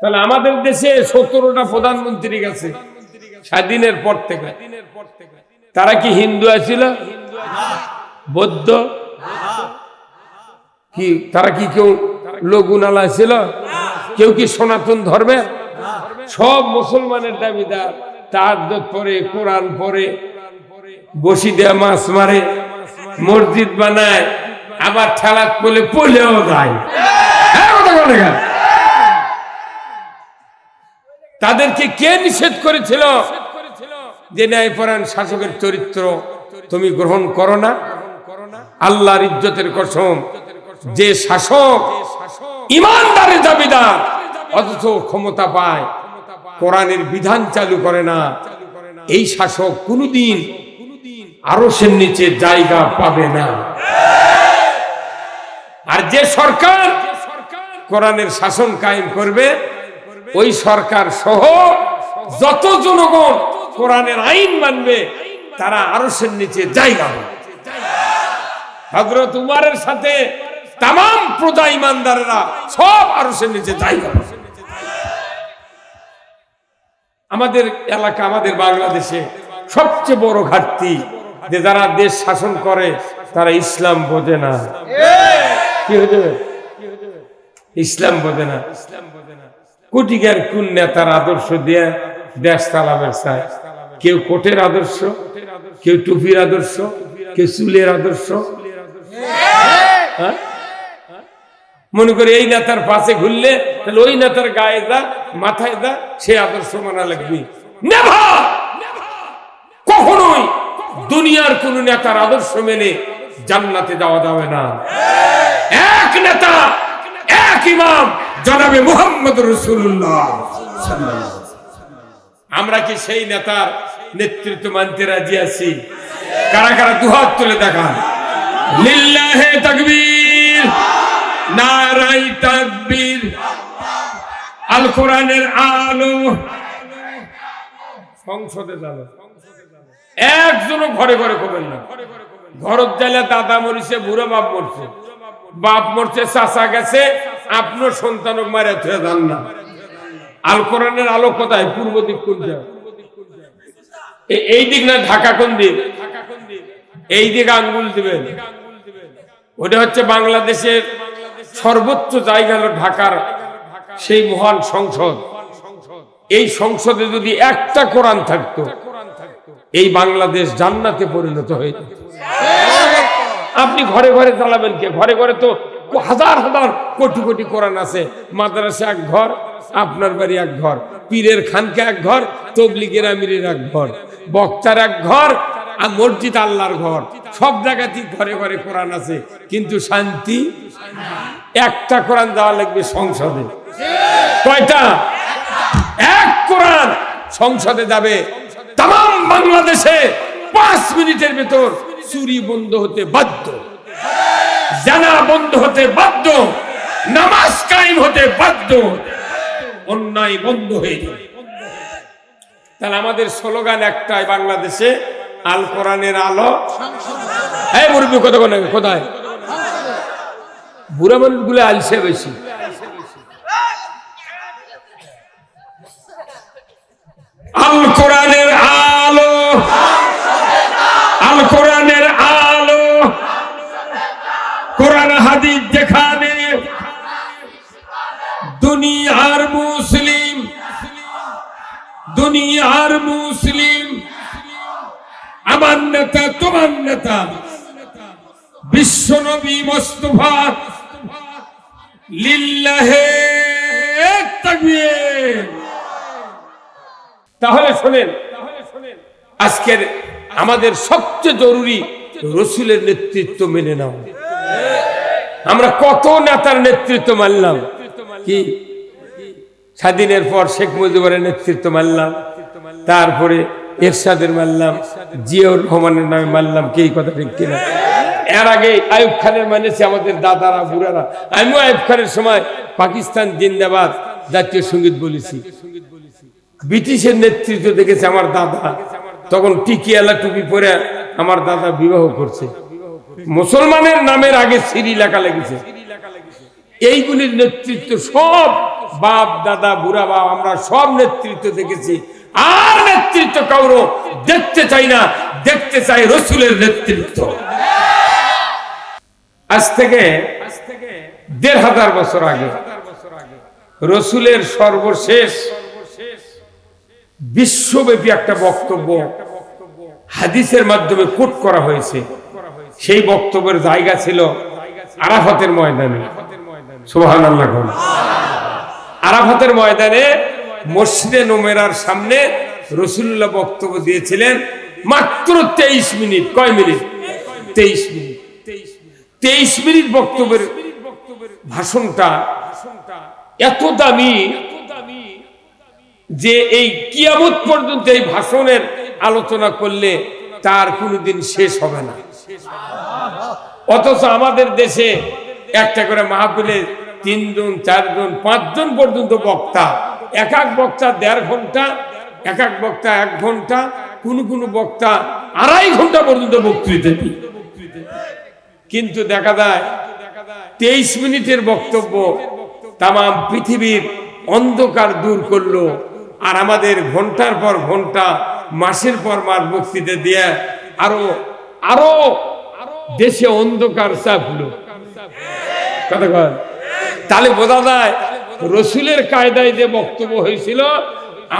তাহলে আমাদের দেশে সতেরোটা প্রধানমন্ত্রী গেছে স্বাধীনের পর থেকে। তারা কি হিন্দু আছিল? বৌদ্ধ? কি, তারা কি কেউ লগুনালা ছিল কেউ কি সনাতন ধর্মের? সব মুসলমানের দাবিদার। তার পরে, কোরআন পরে বসি দেয়া মাছ মারে, মসজিদ বানায়, আবার ঠেলাত বলে পলেও যায়। হ্যাঁ। তাদেরকে কে নিষেধ করেছিল? যে ন্যায়পরায়ণ শাসকের চরিত্র তুমি গ্রহণ করো না। আল্লাহর ইজ্জতের কসম, যে শাসক ইমানদারের দাবিদার, অথচ ক্ষমতা পায়, কোরআনের বিধান চালু করে না। এই শাসক কোনদিন আরসের নিচে জায়গা পাবে না। আর যে সরকার কোরআনের শাসন কায়েম করবে ওই সরকার সহ যত জনগণ কোরআনের আইন মানবে তারা আরসের নিচে জায়গা হজরত উমারের সাথে তাম প্রজা ইমানদারেরা সব আরসের নিচে জায়গা আমাদের এলাকা আমাদের বাংলাদেশে সবচেয়ে বড় ঘাটতি যে যারা দেশ শাসন করে তারা ইসলাম বোঝে না। কি হয়ে যাবে ইসলাম বোঝে না। কোটিকার কোন নেতার আদর্শ দিয়ে দেশ চালাবে চায় কেউ কোটের আদর্শ, কেউ টুপির আদর্শ, কেউ চুলের আদর্শ হ্যাঁ? মনে করে এই নেতার পাশে ঘুরলে, তাহলে ওই নেতার গায়ে দা মাথায় দা সে আদর্শ মানা লাগবে! কখনোই দুনিয়ার কোন নেতার আদর্শ মেনে জান্নাতে যাওয়া যাবে না এক নেতা, এক ইমাম জনাবে মুহাম্মদ রসুল্লাহ আমরা কি সেই নেতার নেতৃত্ব মানতে রাজি আছি? কারা কারা দুহাত তুলে দেখান। লিল্লাহে তাকবীর নারাই তাকবীর আল কোরআনের আলো। সংসদে যাবে। একজনও ঘরে ঘরে করবেন না। ঘরত যাইলে দাদা মরিছে, বুড়ো বাপ মরছে। বাপ মরছে, চাচা গেছে আপনার সন্তানক মারে থুয়ে যান না। আল কোরআনের আলো কোথায়? পূর্ব দিক কোন এই দিক না ঢাকা কোন দিক? এই দিকে আঙ্গুল দিবেন। ওটা হচ্ছে বাংলাদেশের সর্বোচ্চ জায়গা হলো ঢাকার সেই মহান সংসদ। এই সংসদে যদি একটা কোরআন থাকতো, এই বাংলাদেশ জান্নাতে পরিণত হয়ে আপনি ঘরে ঘরে চালাবেন কে? ঘরে ঘরে তো হাজার হাজার কোটি কোটি কোরআন আছে। মাদ্রাসা এক ঘর, আপনার বাড়ি এক ঘর, পীরের খানকে এক ঘর, তবলিগের আমিরের এক ঘর, বক্তার এক ঘর আর মসজিদ আল্লাহর ঘর। সব জায়গাতেই ঘরে ঘরে কোরআন আছে, কিন্তু শান্তি একটা কোরআন দেওয়া লাগবে সংসদে। কয়টা? এক কোরআন সংসদে যাবে। তাম বাংলাদেশে পাঁচ মিনিটের ভেতর চুরি বন্ধ হতে বাধ্য। জানা বন্ধ হতে বাধ্য, নামাজ কায়েম হতে বাধ্য, অন্যায় বন্ধ হয়ে যাবে তাহলে আমাদের স্লোগান একটাই বাংলাদেশে, আল কোরআনের আলো। এই মুরব্বী কত কোথায়? বুড়া মানুষগুলো আলসে বেশি। আল কোরআনের দুনিয়ার মুসলিম। আমার নেতা, তোমার নেতা। বিশ্বনবী মোস্তফা। লিল্লাহে তাহলে শোনেন, আজকের আমাদের সবচেয়ে জরুরি রসুলের নেতৃত্ব মেনে নাও। আমরা কত নেতার নেতৃত্ব মানলাম। কি? স্বাধীনের পর শেখ মুজিবুরের নেতৃত্ব মানলাম। তারপরে এরশাদের মানলাম জিয়াউর রহমানের নামে মানলাম কি এই কথা ঠিক কিনা? এর আগে আয়ুব খানের মানেছে আমাদের দাদারা, বুড়ারা, আমিও আয়ুব খানের সময় পাকিস্তান জিন্দাবাদ জাতীয় সংগীত বলেছি। ব্রিটিশের নেতৃত্ব দেখেছে আমার দাদা, তখন টিকিয়ালা টুপি পরে আমার দাদা বিবাহ করছে। মুসলমানের নামের আগে সিরি লেখা লেগেছে। এইগুলির নেতৃত্ব সব বাপ, দাদা, বুড়া, বাপ, আমরা সব নেতৃত্ব দেখেছি। আর নেতৃত্ব কাউরো দেখতে চাই না, দেখতে চাই রসুলের নেতৃত্ব। আজ থেকে দেড় হাজার বছর আগে রসুলের সর্বশেষ বিশ্বব্যাপী একটা বক্তব্য হাদিসের মাধ্যমে কোট করা হয়েছে। সেই বক্তব্যের জায়গা ছিল আরাফাতের ময়দানে। সুবহান আল্লাহ আরাফাতের ময়দানে মসজিদে নোমেরার সামনে রসুল্লাহ বক্তব্য দিয়েছিলেন মাত্র তেইশ মিনিট। কয় মিনিট? তেইশ মিনিট। তেইশ মিনিট বক্তব্যের ভাষণটা এত দামি যে এই কিয়ামত পর্যন্ত এই ভাষণের আলোচনা করলে তার কোনোদিন শেষ হবে না। অথচ আমাদের দেশে একটা করে মাহফিলে তিনজন, চারজন, পাঁচজন পর্যন্ত বক্তা। এক এক বক্তা দেড় ঘণ্টা এক এক বক্তা এক ঘণ্টা, কোন কোন বক্তা আড়াই ঘণ্টা পর্যন্ত বক্তৃতা দিই কিন্তু দেখা যায়, তেইশ মিনিটের বক্তব্য তাম পৃথিবীর অন্ধকার দূর করল আর আমাদের ঘণ্টার পর ঘণ্টা, মাসের পর মাস বক্তৃতা দিয়ে আরও আরও দেশে অন্ধকার চাপলো কথা তাহলে বোঝা যায় রসুলের কায়দায় যে বক্তব্য হয়েছিল,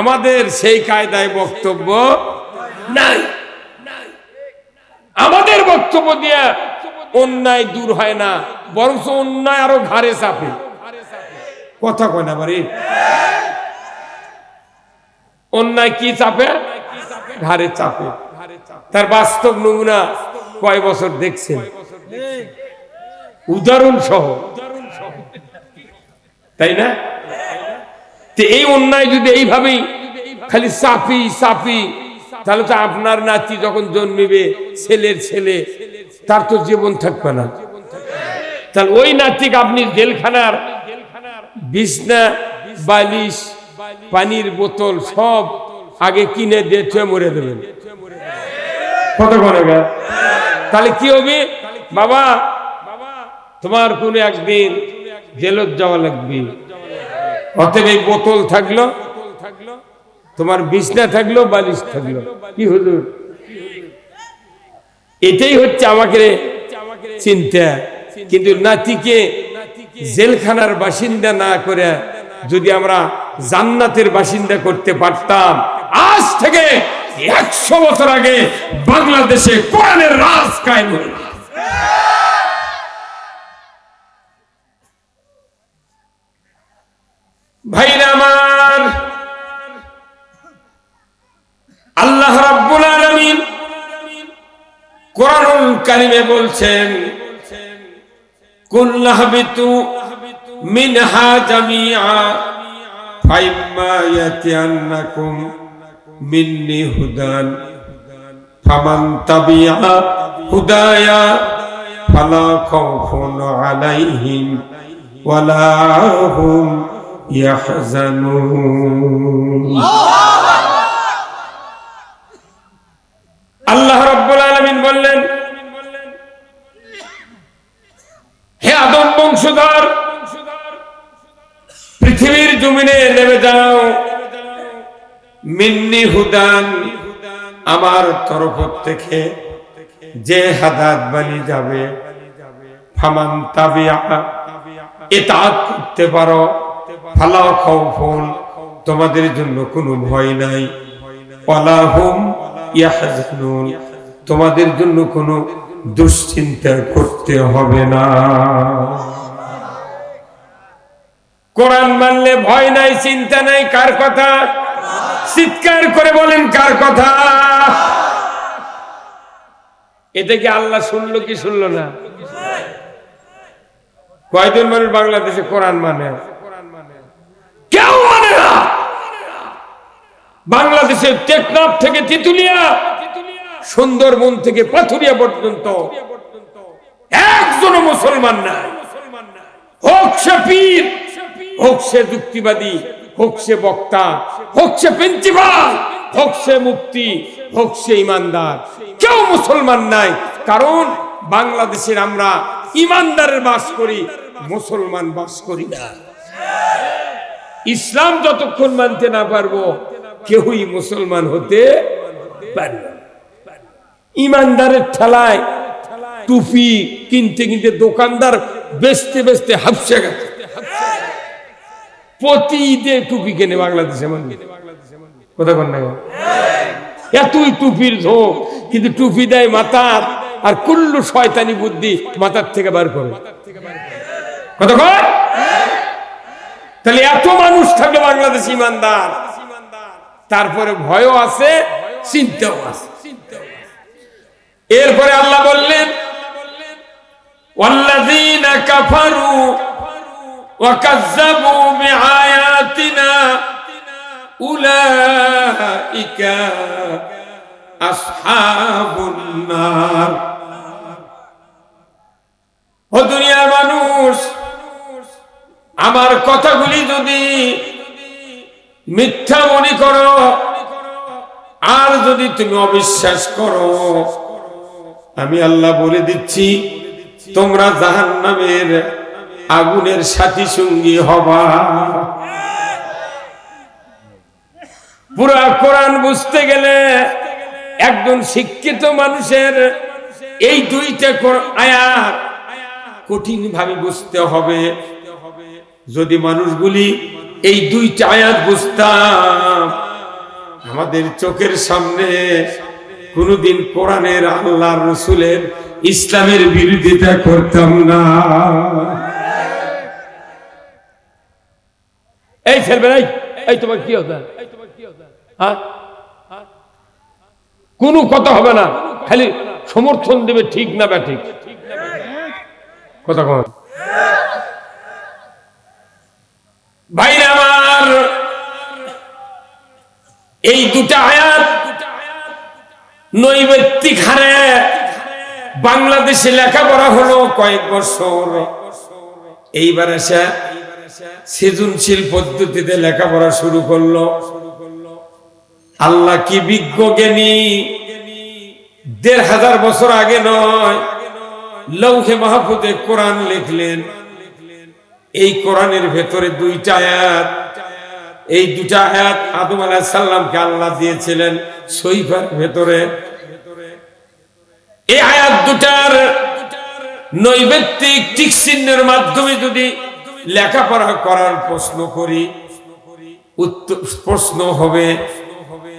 আমাদের সেই কায়দায় বক্তব্য নাই। আমাদের বক্তব্য দিয়ে অন্যায় দূর হয় না বরং অন্যায় আরও ঘাড়ে চাপে। কথা কয় না বাড়ি? অন্যায় কি চাপে? ঘাড়ে চাপে। তার বাস্তব নমুনা কয় বছর দেখছেন? উদাহরণ সহ তাই না? তো এই অন্যায় যদি এইভাবেই খালি চাপি চাপি তাহলে তো আপনার নাতি যখন জন্মিবে, ছেলের ছেলে, তার তো জীবন থাকবে না। তাহলে ওই নাতিক আপনি জেলখানার বিছনা, বালিশ, পানির বোতল সব আগে কিনে দিয়ে মরে দেবেন। তাহলে কি হবে? বাবা, তোমার কোন একদিন জেলত যাওয়া লাগবে। অতএব এই বোতল থাকল, তোমার বিছনা থাকল, বালিশ থাকল। কি হুজুর? এটাই হচ্ছে আমাকে চিন্তা। কিন্তু নাতিকে জেলখানার বাসিন্দা না করে যদি আমরা জান্নাতের বাসিন্দা করতে পারতাম, আজ থেকে একশো বছর আগে বাংলাদেশে কোরআনের রাজ কায়েম হল। ভাইরা আমার, আল্লাহ রাব্বুল আলামিন কারিমে বলছেন কুল্লাহবিতু মিনহা জামিআ, ফাইম্মা ইয়াতিয়ান্নাকুম মিন্নি হুদান, ফামান হুদায়া, ফালা খাউফুন আলাইহিম ওয়ালা হুম আল্লাহ রব্বুল আলমিন বললেন, হে আদম বংশধর, পৃথিবীর জমিনে নেমে যাও। মিন্নি হুদান আমার তরফ থেকে যে হাদাত বানি যাবে, ফামান তাবিয়া এটা করতে পারো। ফালাও খাউফুন তোমাদের জন্য কোনো ভয় নাই। ওয়ালাহুম ইয়াহজানুন, তোমাদের জন্য কোনো দুশ্চিন্তা করতে হবে না। কোরআন মানলে ভয় নাই, চিন্তা নাই, কার কথা? চিৎকার করে বলেন, কার কথা? এটা কি আল্লাহ শুনলো কি শুনলো না? কয়জন মানুষ বাংলাদেশে কোরআন মানে কেউ মানে না বাংলাদেশের টেকনাফ থেকে তিতুলিয়া, সুন্দরবন থেকে পাথুরিয়া পর্যন্ত একজন মুসলমান নাই। হোক সে পীর, হোক সে যুক্তিবাদী, হোক সে বক্তা, হোক সে প্রিন্সিপাল, হোক সে মুক্তি হোক সে ইমানদার। কেউ মুসলমান নাই, কারণ বাংলাদেশের আমরা ইমানদারের বাস করি, মুসলমান বাস করি না। ইসলাম যতক্ষণ মানতে না পারব কেউই মুসলমান হতে পারে ইমানদারের ঠেলায় টুপি কিনতে কিনতে দোকানদার বেচতে বেচতে হাফসে গেছে। প্রতি ঈদে টুপি কেনে বাংলাদেশে না এতই টুপির ঝোঁক, কিন্তু টুপি দেয় মাথার, আর কুল্লু শয়তানি বুদ্ধি মাথার থেকে বার করে। কথা কয় তাহলে এত মানুষ থাকলে বাংলাদেশ ইমানদার। তারপরে ভয়ও আছে চিন্তাও আছে এরপরে আল্লাহ বললেন والذين كفروا وكذبوا بآياتنا أولئك أصحاب النار ও দুনিয়ার মানুষ আমার কথাগুলি যদি মিথ্যা মনে করো। আর যদি তুমি অবিশ্বাস করো, আমি আল্লাহ বলে দিচ্ছি, তোমরা জাহান নামের আগুনের সাথী সঙ্গী হবা। পুরা কোরআন বুঝতে গেলে একজন শিক্ষিত মানুষের এই দুইটা আয়াত কঠিন ভাবে বুঝতে হবে। যদি মানুষগুলি এই দুইটা আয়াত বুঝতাম। আমাদের চোখের সামনে কোনদিন কোরআনের আল্লাহ রসুলের ইসলামের বিরোধিতা করতাম না। এই ছেলে এই এই তোমার কি হতো হ্যাঁ? কোনো কথা হবে না খালি সমর্থন দেবে ঠিক না বা ঠিক কথা কন ভাই আমার, এই দুটা আয়াত নৈবেত্তিক হারে বাংলাদেশে লেখাপড়া হলো কয়েক বছর। এইবার এসে সৃজনশীল পদ্ধতিতে লেখাপড়া শুরু করল। আল্লাহ কি বিজ্ঞ জ্ঞানী? দেড় হাজার বছর আগে নয়, লৌহে মাহফুদে কোরআন লিখলেন। এই কোরআনের ভেতরে দুইটা আয়াত। এই দুটা আয়াত আদম আলাহ সাল্লামকে আল্লাহ দিয়েছিলেন সৈফার ভেতরে। এই আয়াত দুটার নৈবেত্তিক টিক চিহ্নের মাধ্যমে যদি লেখাপড়া করার প্রশ্ন করি প্রশ্ন হবে,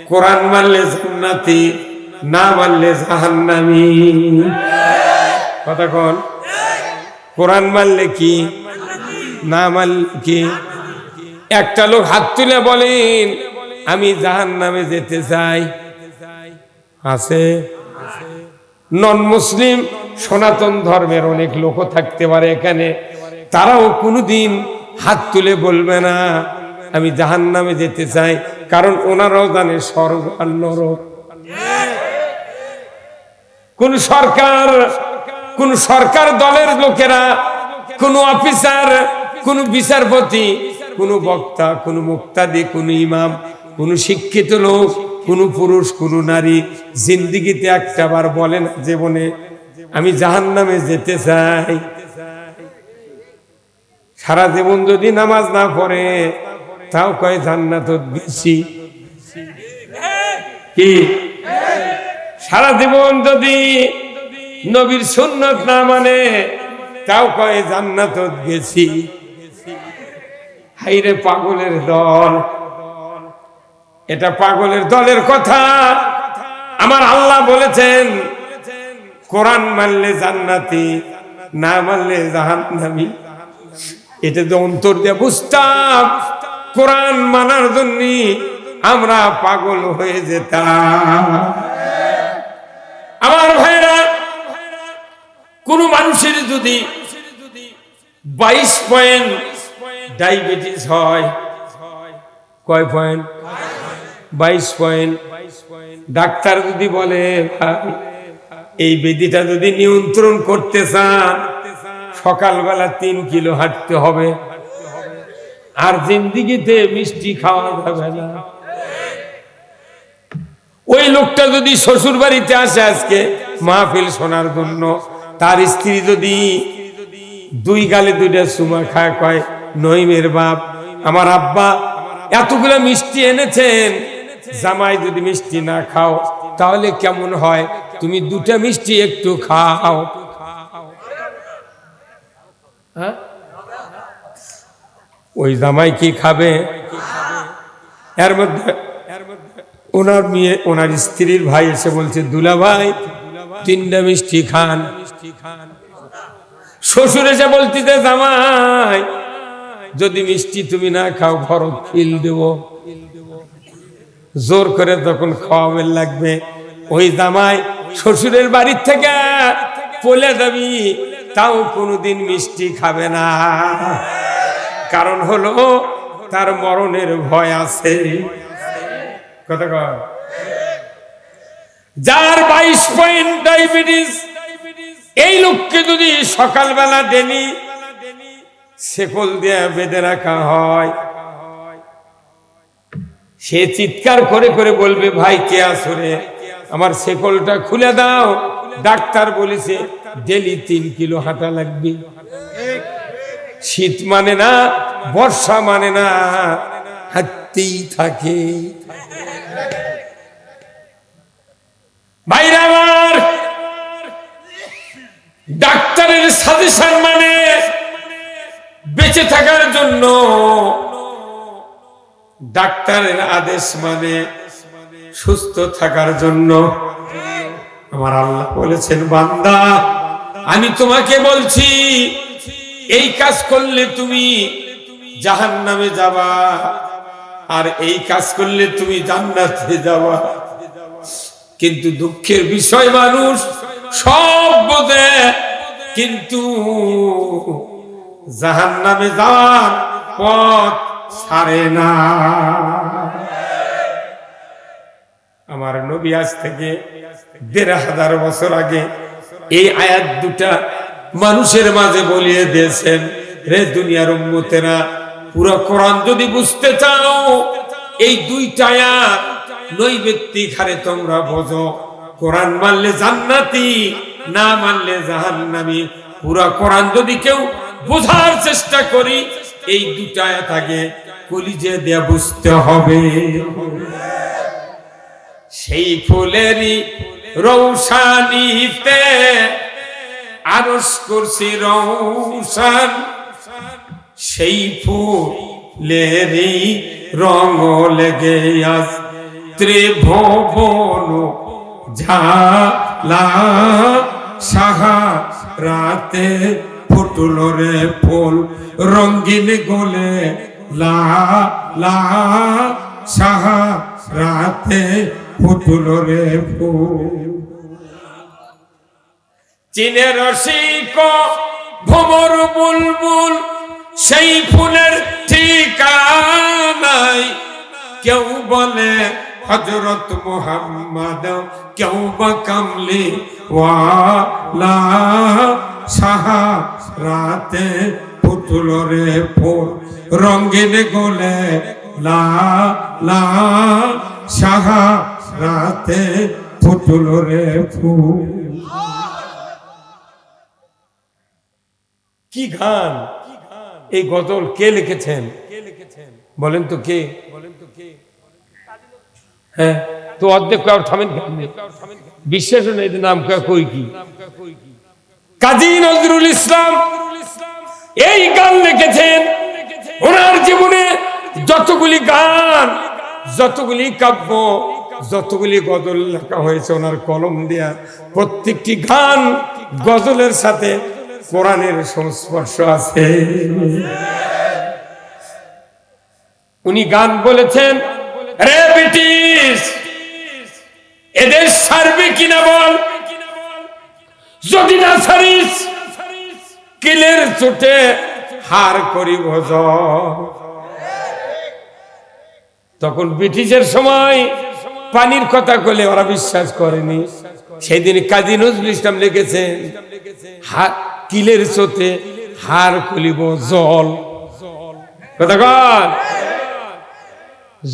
কোরআন মানলে জান্নাতি, না মানলে জাহান্নামি। কথা কন। কোরআন মানলে কি? না একটা লোক হাত তুলে বলেন, আমি জাহান নামে যেতে চাই। আছে? নন মুসলিম, সনাতন ধর্মের অনেক লোকও থাকতে পারে এখানে। তারাও কোনোদিন হাত তুলে বলবে না, আমি জাহান নামে যেতে চাই। কারণ ওনারাও জানে স্বর্গ আর নরক কোন সরকার কোন সরকার দলের লোকেরা, কোন অফিসার কোন বিচারপতি, কোন বক্তা, কোন মুক্তাদি, কোন ইমাম, কোন শিক্ষিত লোক, কোন পুরুষ, কোন নারী জিন্দিগিতে একটা বার বলেন জীবনে, আমি জাহান নামে যেতে চাই। সারা জীবন যদি নামাজ না পড়ে, তাও কয়, জান্নাত বেশি কি? সারা জীবন যদি নবীর সুন্নত না মানে তাও কয়ে, জান্নাত গেছি হাইরে পাগলের দল। এটা পাগলের দলের কথা। আমার আল্লাহ বলেছেন, কোরআন মানলে জান্নাতি, না মানলে জাহান্নামি। এটা যে অন্তর দিয়ে বুঝতাম, কোরআন মানার জন্য আমরা পাগল হয়ে যেতাম। আমার ভাইরা, কোন মানুষের যদি বাইশ পয়েন্ট ডায়াবেটিস হয়। কয় পয়েন্ট বাইশ পয়েন্ট ডাক্তার যদি বলে এই বেদিটা যদি নিয়ন্ত্রণ করতে চান, সকালবেলা তিন কিলো হাঁটতে হবে। আর জিন্দিগিতে মিষ্টি খাওয়া যাবে না। ওই লোকটা যদি শ্বশুর বাড়িতে আসে আজকে মাহফিল শোনার জন্য, তার স্ত্রী যদি দুই গালে দুইটা সুমা খায়, কয় নইমের বাপ আমার আব্বা এতগুলো মিষ্টি এনেছেন। জামাই যদি মিষ্টি না খাও তাহলে কেমন হয়? তুমি দুটা মিষ্টি একটু খাও। হ্যাঁ? ওই জামাই কি খাবে? এর মধ্যে ওনার মেয়ে ওনার স্ত্রীর ভাই এসে বলছে দুলা ভাই তিনটা মিষ্টি খান। শ্বশুর এসে বলতিতে জামাই যদি মিষ্টি তুমি না খাও ঘরত ফিল দেব। জোর করে তখন খাওয়াবেন লাগবে, ওই জামাই শ্বশুরের বাড়ির থেকে পলে যাবি তাও কোনোদিন মিষ্টি খাবে না। কারণ হলো, তার মরণের ভয় আছে। কথা যার বাইশ পয়েন্ট ডায়াবেটিস এই লোককে যদি সকালবেলা ডেলি শেকল দিয়ে বেঁধে রাখা হয়। সে চিৎকার করে করে বলবে, ভাই, কে আসরে আমার শেকলটা খুলে দাও। ডাক্তার বলেছে, ডেলি তিন কিলো হাঁটা লাগবে। শীত মানে না, বর্ষা মানে না, হাঁটতেই থাকে। ভাইরা আমার ডাক্তারের বেঁচে থাকার জন্য। ডাক্তারের আদেশ মানে সুস্থ থাকার জন্য। আমার আল্লাহ বলেছেন, বান্দা, আমি তোমাকে বলছি, এই কাজ করলে তুমি জাহান নামে যাবা, আর এই কাজ করলে তুমি জান্নাতে যাবা। কিন্তু দুঃখের বিষয় মানুষ সব বোঝে, কিন্তু জাহান নামে যাওয়ার পথ ছাড়ে না। আমার নবী আজ থেকে দেড় হাজার বছর আগে এই আয়াত দুটা মানুষের মাঝে বলিয়ে দিয়েছেন, রে দুনিয়ার উম্মতেরা, পুরো কোরআন যদি বুঝতে চাও, এই দুইটা আয়াত নৈবেত্তিক হারে তোমরা বোঝো। কোরআন মানলে জান্নাতি, না মানলে জাহান্নামি। পুরো কোরআন যদি কেউ বোঝার চেষ্টা করি, এই দুটা আগে কলিজে দেয়া বুঝতে হবে। সেই ফুলেরই রৌশানিতে আরস করছি রৌশান, সেই ফুলেরই রঙ লেগে আস ত্রিভুবন ঝালা সাহা রাতে ফুটল রে ফুল রঙ্গিন গোলে। রাতে ফুটল রে ফুল। চীনের রসিক ভমর বুলবুল, সেই ফুলের ঠিকানাই কেউ বলে হজরত মোহাম্মদ, কেউ বা কামলি ওয়ালা সাহা রাতে পুতুল রে ফুল রঙ্গিন গোলে লা লা সাহা রাতে পুতুল রে ফুল। কি গান? এই গজল কে লিখেছেন? কে বলেন তো কে? হ্যাঁ তো অর্ধেক কাউ থামেন বিশ্বাস নেই নাম কই কি? কাজী নজরুল ইসলাম এই গান লিখেছেন। ওনার জীবনে যতগুলি গান, যতগুলি কাব্য, যতগুলি গজল লেখা হয়েছে, ওনার কলম দেয়া প্রত্যেকটি গান গজলের সাথে কোরআনের সংস্পর্শ আছে। উনি গান বলেছেন এদের কিনা বল? যদি না ছাড়িস কিলের চোটে হার জয়। তখন ব্রিটিশের সময় পানির কথা বলে ওরা বিশ্বাস করেনি। সেই দিন কাজী নজরুল ইসলাম লিখেছেন, হা- কিলের চোটে হার করিব জল। কথা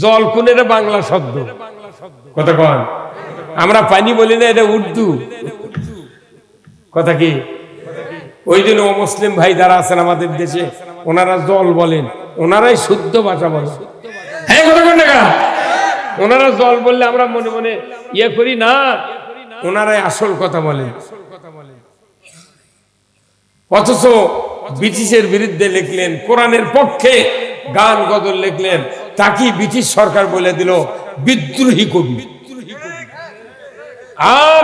জল কোন এটা বাংলা শব্দ। কথা কন। আমরা পানি বলি না, এটা উর্দু। কথা কি? ওই জন্য মুসলিম ভাই যারা আছেন আমাদের দেশে, ওনারা জল বলেন। ওনারাই শুদ্ধ ভাষা বলেন। হ্যাঁ ওনারা জল বললে আমরা মনে মনে ইয়ে করি না। ওনারাই আসল কথা বলেন। অথচ ব্রিটিশের বিরুদ্ধে লিখলেন, কোরআনের পক্ষে গান গজল লিখলেন। তাকে ব্রিটিশ সরকার বলে দিল, বিদ্রোহী কবি। আর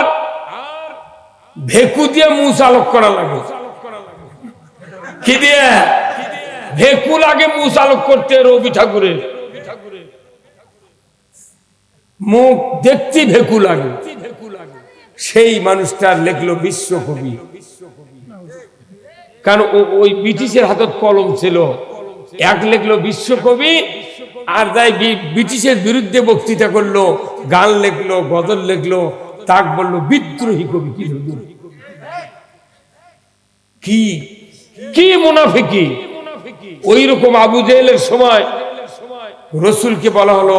ভেকু দিয়ে মুখ আলোক করা লাগে। কি দিয়ে? ভেকু লাগে মুখ আলোক করতে রবি ঠাকুরের। মুখ দেখতে ভেকু লাগে। সেই মানুষটার লেখলো বিশ্বকবি। কারণ ওই ব্রিটিশের হাতত কলম ছিল। এক লেখলো বিশ্বকবি আর বি- ব্রিটিশের বিরুদ্ধে বক্তৃতা করল গান লেখলো, গজল লেখলো, তাক বলল, বিদ্রোহী কবি কি কি? কি মুনাফিকি? ওই রকম আবু জেহেলের সময় রসুলকে বলা হলো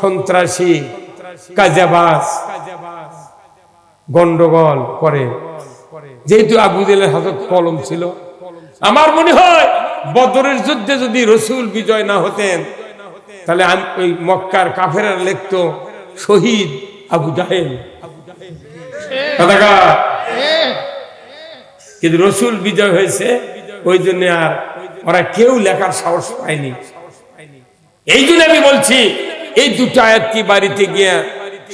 সন্ত্রাসী কাজাবাস গন্ডগোল করে। যেহেতু আবু জেহেলের হাতত কলম ছিল। আমার মনে হয় বদরের যুদ্ধে যদি রসুল বিজয় না হতেন তাহলে ওই মক্কার কাফেরা লিখতো, শহীদ আবু জাহেল। কিন্তু রসুল বিজয় হয়েছে, ওই জন্য আর ওরা কেউ লেখার সাহস পায়নি। এই জন্য আমি বলছি, এই দুটো আয়াত বাড়িতে গিয়ে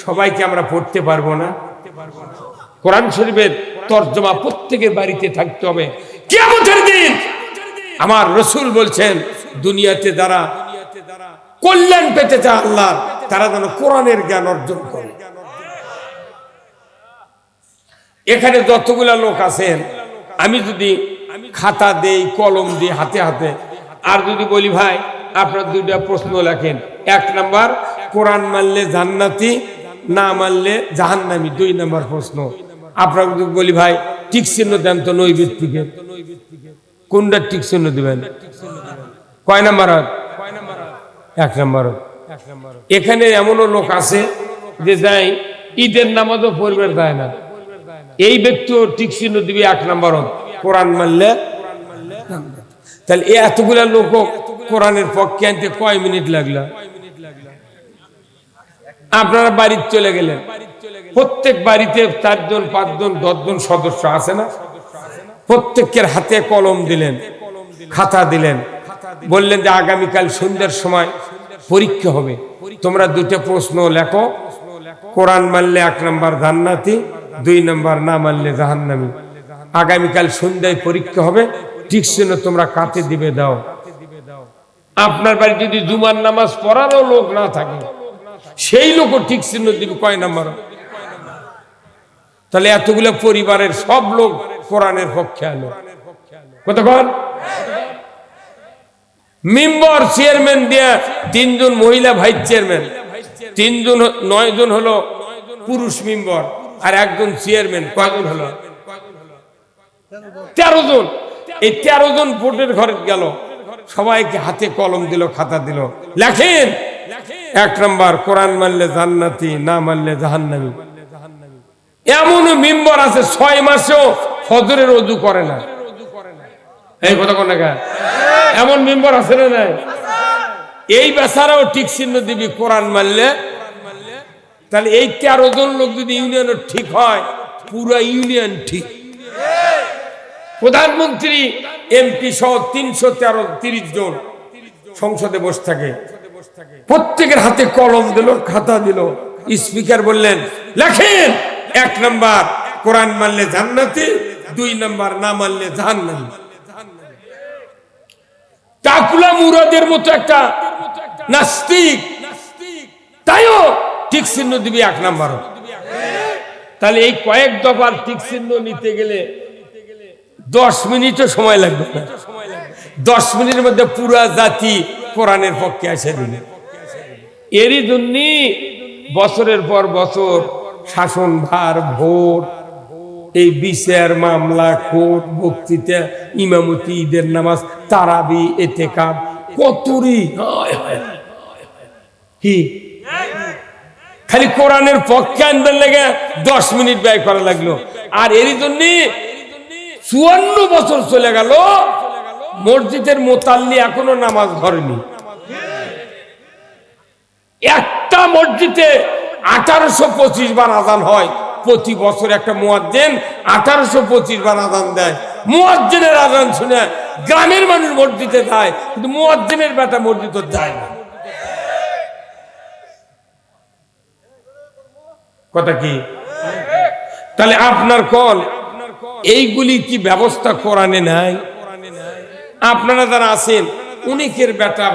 সবাইকে আমরা পড়তে পারব না? কোরআন শরীফের তর্জমা প্রত্যেকের বাড়িতে থাকতে হবে। কেমন আমার রসুল বলছেন, দুনিয়াতে যারা কল্যাণ পেতে চায় আল্লাহ, তারা যেন কোরআনের জ্ঞান অর্জন করে। এখানে যতগুলা লোক আছেন, আমি যদি খাতা দেই, কলম দিই, হাতে হাতে, আর যদি বলি, ভাই, আপনার দুইটা প্রশ্ন লেখেন। এক নাম্বার, কোরআন মানলে জান্নাতি, না মানলে জাহান্নামি, দুই নাম্বার প্রশ্ন। আপনার যদি বলি, ভাই টিক চিহ্ন দেন তো নৈবিত্তিকে কোনটা টিক চিহ্ন দিবেন? কয় নাম্বার হাত? এক নম্বর। এখানে এমনও লোক আছে যে যাই ঈদের নামাজও পড়বে দেয় না। এই ব্যক্তিও ঠিক চিহ্ন এক নম্বর কোরআন মানলে? তাহলে এতগুলা লোক কোরআনের পক্ষে আনতে কয় মিনিট লাগল? আপনারা বাড়ির চলে গেলেন। প্রত্যেক বাড়িতে চারজন, পাঁচজন, দশজন সদস্য আছে না? প্রত্যেকের হাতে কলম দিলেন, খাতা দিলেন। বললেন যে আগামীকাল সন্ধ্যার সময় পরীক্ষা হবে। তোমরা দুটো প্রশ্ন লেখো। কোরআন মানলে এক নম্বর জান্নাতি, দুই নম্বর না মানলে জাহান্নামি। আগামীকাল সন্ধ্যায় পরীক্ষা হবে। ঠিক ছিল তোমরা কাতে দিবে দাও। আপনার বাড়ি যদি জুমার নামাজ পড়ারও লোক না থাকে, সেই লোকও ঠিক চিহ্ন দিবে কয় নাম্বার? তাহলে এতগুলো পরিবারের সব লোক কোরআনের পক্ষে আলো। কতক্ষণ মেম্বার চেয়ারম্যান দিয়া তিনজন মহিলা ভাইস চেয়ারম্যান। তিনজন নয় জন হলো পুরুষ মেম্বার আর একজন চেয়ারম্যান। কয়জন হলো? তেরো জন এই তেরো জন ভোটের ঘরে গেল। সবাইকে হাতে কলম দিল, খাতা দিল। লেখেন, এক নম্বর, কোরআন মানলে জান্নাতি, না মানলে জাহান্নামি। এমন মেম্বার আছে, ছয় মাসেও ফজরের অজু করে না। এই কথা কোন? এমন মেম্বার আছে না নাই? এই বেচারাও ঠিক চিহ্ন দিবি কোরআন মানলে। তাহলে এই তেরো জন লোক যদি ইউনিয়নের ঠিক হয় পুরো ইউনিয়ন ঠিক। প্রধানমন্ত্রী এমপি সহ তিনশো তেরো তিরিশ জন সংসদে বসে থাকে। প্রত্যেকের হাতে কলম দিল খাতা দিল। স্পিকার বললেন লেখেন এক নাম্বার কোরআন মানলে জান্নাতি দুই নাম্বার না মানলে জাহান্নামী। টাকুলা মুরাদের মতো একটা নাস্তিক। তাইও ঠিক চিহ্ন দিবি এক নাম্বার তাহলে এই কয়েক দফার ঠিক চিহ্ন নিতে গেলে দশ মিনিটও সময় লাগবে দশ মিনিটের মধ্যে পুরা জাতি কোরআনের পক্ষে দিলে এরই জন্য বছরের পর বছর শাসন, ভার, ভোট এই বিচার মামলা, কোর্ট বক্তৃতা, ইমামতি, ঈদের নামাজ, তারাবি এতে কাপ কতরি। কি? খালি কোরআনের পক্ষে আনবার লেগে দশ মিনিট ব্যয় করা লাগল। আর এরই জন্য চুয়ান্ন বছর চলে গেল, মসজিদের মোতাল্লি এখনও নামাজ ধরেনি। একটা মসজিদে আঠারোশো পঁচিশ বার আজান হয়। প্রতি বছর একটা মুয়াজ্জেন আঠারোশো পঁচিশ বার আজান দেয়। মুয়াজ্জেনের আজান শুনে গ্রামের মানুষ মসজিদে যায়, কিন্তু মুয়াজ্জেনের বেটা মসজিদে যায় না। কথা কি? তাহলে আপনার কল, এইগুলি কি ব্যবস্থা কোরআনে নাই? আপনারা যারা আছেন, অনেকের বেটা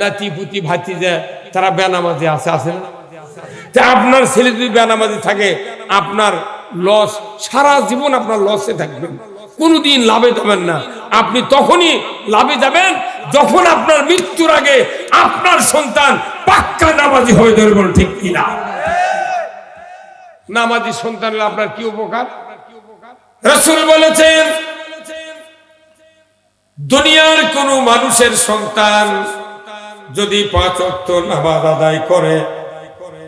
নাতি পুতি ভাতিজা, তারা বেনামাজি আছে আছে না? তা আপনার ছেলে যদি বেনামাজি থাকে, আপনার লস সারা জীবন আপনার লসে থাকবেন। কোনোদিন লাভে যাবেন না। আপনি তখনই লাভে যাবেন যখন আপনার মৃত্যুর আগে আপনার সন্তান পাক্কা নামাজি হয়ে ধরবেন ঠিক কিনা। নামাজি সন্তান আপনার কি উপকার? রসুল বলেছেন, দুনিয়ার কোন মানুষের সন্তান যদি পাঁচ অক্ট নামাজ আদায় করে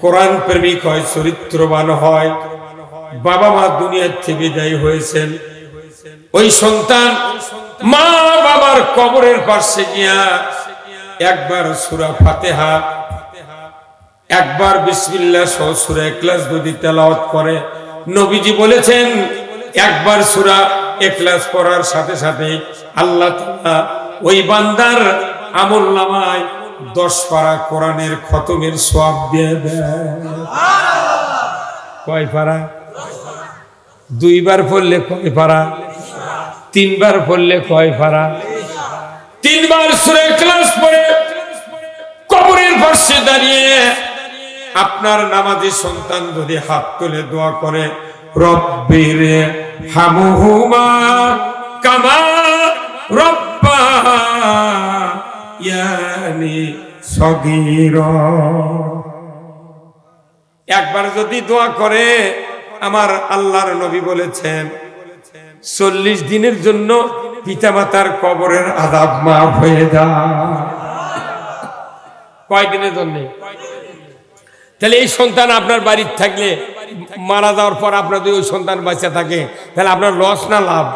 কোরআন প্রেমিক হয়, চরিত্রবান হয় বাবা মা দুনিয়ার থেকে বিদায় হয়েছেন। ওই সন্তান মা বাবার কবরের পাশে গিয়া একবার সুরা ফাতেহা, একবার বিসমিল্লাহ সহ সুরা এখলাস যদি তেলাওয়াত করে। নবীজি বলেছেন, একবার সুরা এখলাস পড়ার সাথে সাথে আল্লাহ ওই বান্দার আমল নামায় দশ পারা কোরআনের খতমের সব দিয়ে কয় পারা? দুইবার পড়লে কয় পারা? তিনবার পড়লে কয় পারা? তিনবার সুরে ক্লাস পড়ে কবরের পাশে দাঁড়িয়ে আপনার নামাজি সন্তান যদি হাত তুলে দোয়া করে, রব্বির হামুহুমা কামা রব্বা ইয়ানি সগীর। একবার যদি দোয়া করে আমার আল্লাহর নবী বলেছেন চল্লিশ দিনের জন্য পিতামাতার কবরের আদাব মাফ হয়ে যায় কয়দিনের জন্য? তাহলে এই সন্তান আপনার বাড়ির থাকলে মারা যাওয়ার পর আপনার যদি ওই সন্তান বাচ্চা থাকে তাহলে আপনার লস না লাভ?